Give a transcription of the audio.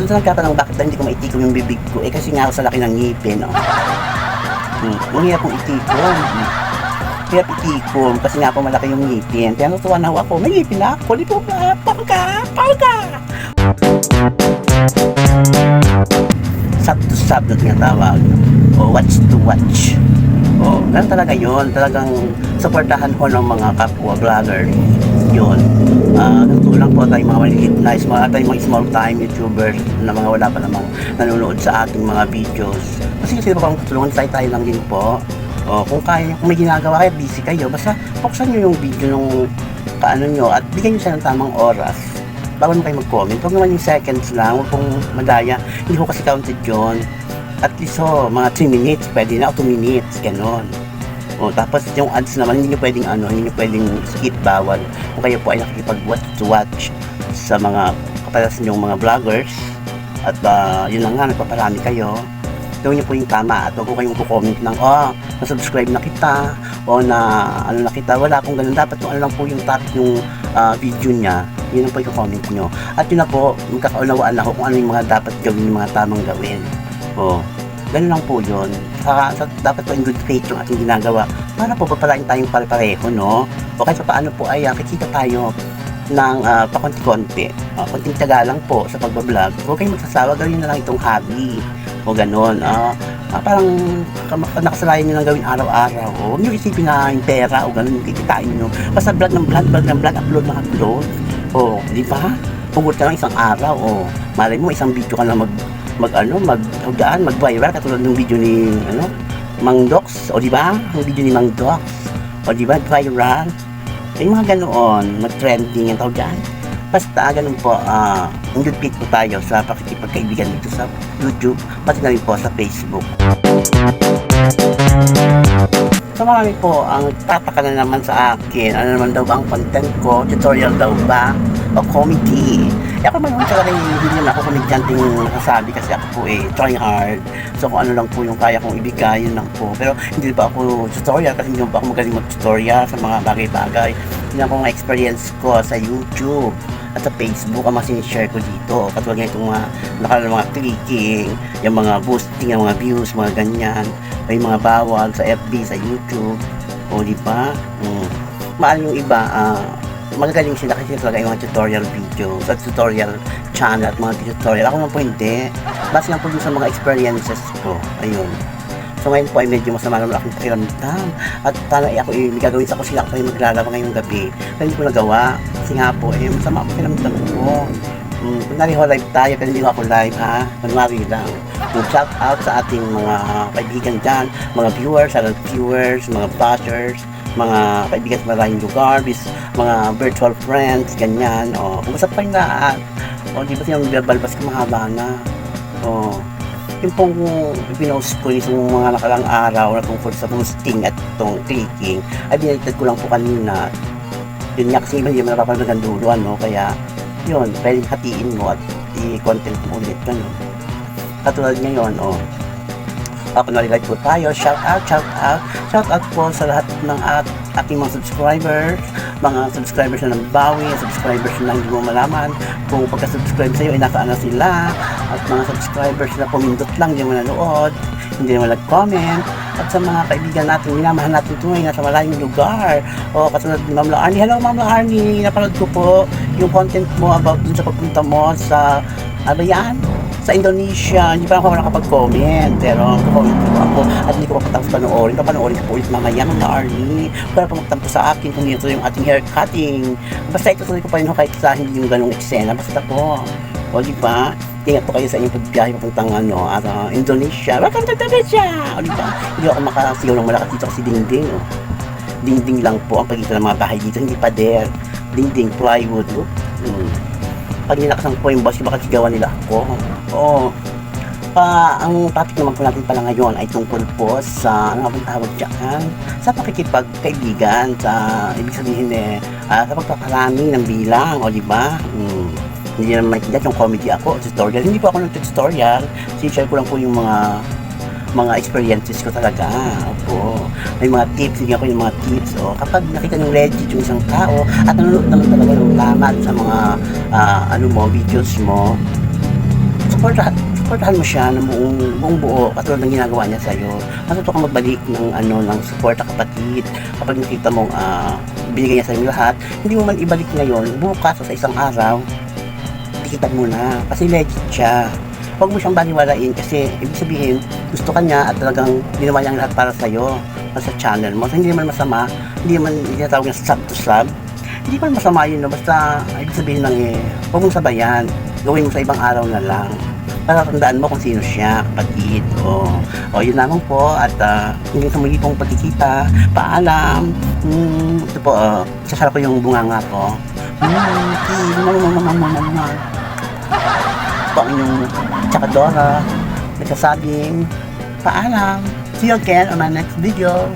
Doon sa nagtatanong bakit ba hindi ko maitikom yung bibig ko, eh kasi nga ako sa laki ng ngipin, oh. Hmm, ang hirap kong itikom. Hmm. Hirap itikom kasi nga po malaki yung ngipin. Kaya natutuwa na ako, may ngipin na ako. Di po ba? Pangka! Pangka! Sub to sub na tinatawag. O watch to watch. O, ganun talaga yun. Talagang supportahan ko ng mga kapwa vlogger. Yun. Ah, uh, po tayong mga maliliit na small, tayong mga small time YouTubers na mga wala pa namang nanonood sa ating mga videos. Kasi kasi pa tulungan tayo tayo lang din po. O, kung kaya, kung may ginagawa kayo, busy kayo, basta buksan nyo yung video nung kaano nyo at bigyan nyo siya ng tamang oras bago mo kayo mag-comment. Huwag naman yung seconds lang, huwag pong madaya. Hindi ko kasi counted yun. At least oh, mga 3 minutes, pwede na, o 2 minutes, ganon. O, tapos yung ads naman, hindi nyo pwedeng ano, hindi nyo pwedeng skip bawal. Kung kayo po ay nakikipag-watch sa mga kapalas nyong mga vloggers, at uh, yun lang nga, nagpaparami kayo, gawin niyo po yung tama. At huwag ko kayong comment ng oh, na-subscribe na kita o na ano na kita? Wala akong ganun. Dapat kung ano lang po yung topic yung uh, video niya yun ang po yung comment nyo. At yun na po magkakaunawaan na ako kung ano yung mga dapat gawin yung mga tamang gawin. O ganun lang po yun Saka, sa, dapat po in good faith yung ating ginagawa para po papalain tayong pare-pareho no o kahit pa paano po ay uh, kikita tayo ng uh, pakonti-konti uh, konting taga lang po sa pagbablog huwag kayong magsasawa gawin na lang itong hobby o ganon. Ah, ah, parang nakasalayan nyo lang gawin araw-araw. O huwag nyo isipin na yung pera o ganon yung kikitain nyo. Basta vlog ng vlog, vlog ng vlog, upload ng upload. O, di ba? Pugot ka lang isang araw. O, malay mo isang video ka lang mag mag ano, mag gaan, mag viral katulad ng video ni ano, Mang Docs, o di ba? Ang video ni Mang Docs. O di ba? Viral. Yung mga ganoon, mag-trending ang tawag dyan. Basta ganun po, uh, ingupit po tayo sa pakikipagkaibigan dito sa YouTube, pati na rin po sa Facebook. So marami po ang tataka na naman sa akin, ano naman daw ba ang content ko, tutorial daw ba, o comedy. E ako talaga yung hindi naman ako komedyanteng nakasabi kasi ako po eh trying hard. So kung ano lang po yung kaya kong ibigay, yun lang po. Pero hindi pa ako tutorial kasi hindi pa ako magaling mag-tutorial sa mga bagay-bagay. Yun ako nga experience ko sa YouTube at sa Facebook ang mga share ko dito. Katulad nga itong mga nakalang mga clicking, yung mga boosting, yung mga views, mga ganyan. May mga bawal sa FB, sa YouTube. O di ba? Mm. Maal yung iba, uh, magagaling sila kasi talaga yung mga tutorial video sa tutorial channel at mga tutorial. Ako naman po hindi. Base lang po sa mga experiences ko. Ayun. So ngayon po ay medyo masama naman akong pakiramdam. At sana ay ako yung gagawin sa kusina ako yung maglalaba ngayong gabi. Pero hindi ko nagawa. Kasi nga po, eh, masama ang pakiramdam ko. Hmm, kunwari ho live tayo, pero hindi ako live ha. Kunwari lang. Yung shout out sa ating mga kaibigan dyan, mga viewers, silent viewers, mga watchers, mga kaibigan sa maraming lugar, bis, mga virtual friends, ganyan. O, kung basta pa yung lahat. O, di ba siya balbas ka mahaba na. O, yung pong pinost ko yung mga nakalang araw na tungkol sa boosting at itong clicking ay binaliktad ko lang po kanina yun nga kasi hindi mo napapanood ng dulo ano kaya yun pwedeng hatiin mo at i-content mo ulit ganun katulad ngayon oh ako nalilight po tayo. Shout out shout out. Shout out po sa lahat ng at ating mga subscribers. Mga subscribers na nagbawi subscribers na hindi mo malaman kung pagka-subscribe sa'yo ay nasaan na sila. At mga subscribers na pumindot lang hindi mo nanood hindi naman nag-comment. At sa mga kaibigan natin minamahal natin ito ngayon nasa malayong lugar. O katulad ni Ma'am Arnie hello Ma'am Arnie napanood ko po yung content mo about dun sa pagpunta mo sa ano yan sa Indonesia, hindi pa ako nakapag-comment. Pero comment ko ako at hindi ko pa patapos panoorin. Papanoorin ko po ulit mamaya mga Arnie. Para pa magtampo sa akin kung ito yung ating hair cutting. Basta ito tuloy ko pa rin kahit sa hindi yung ganong eksena. Basta po. O di ba? Ingat po kayo sa inyong pagbiyahe papuntang ano, at, uh, Indonesia. Welcome to Indonesia! O di ba? Hindi ako makasigaw ng malakas dito kasi dingding. Oh. Dingding lang po ang pagitan ng mga bahay dito. Hindi pa der. Dingding, plywood. Oh. Hmm pag nilaksan po yung boss, baka sigawan nila ako. Oo. Pa, ang topic naman po natin pala ngayon ay tungkol po sa, ano nga tawag dyan, sa pakikipagkaibigan, sa, ibig sabihin eh, uh, sa pagpaparami ng bilang, o di ba? Hmm. Hindi naman maintindihan yung comedy ako, tutorial. Hindi po ako ng tutorial, sinishare ko lang po yung mga mga experiences ko talaga. Opo. May mga tips, hindi ako yung mga tips. O, kapag nakita ng legit yung isang tao at nanonood naman talaga ng tama sa mga uh, ano mo, videos mo, supportahan, supportahan mo siya ng buong, buong buo katulad ng ginagawa niya sa'yo. Matuto kang magbalik ng ano ng suporta kapatid. Kapag nakita mong ah, binigay niya sa'yo lahat, hindi mo man ibalik ngayon, bukas o sa isang araw, tikitan mo na. Kasi legit siya. Huwag mo siyang baliwalain kasi ibig sabihin, gusto ka niya at talagang ginawa niya ang lahat para sa'yo sa channel mo. So, hindi naman masama, hindi naman tinatawag na slap to slap. Hindi man masama yun, no? basta ibig sabihin lang eh, huwag mong sabayan. Gawin mo sa ibang araw na lang. Para tandaan mo kung sino siya, kapatid. O, o yun lamang po. At uh, hanggang sa muli pong pagkikita, paalam. Hmm, ito po, uh, sasarap ko yung bunganga ko. Hmm, po ang inyong tsakadora nagsasabing paalam. See you again on my next video.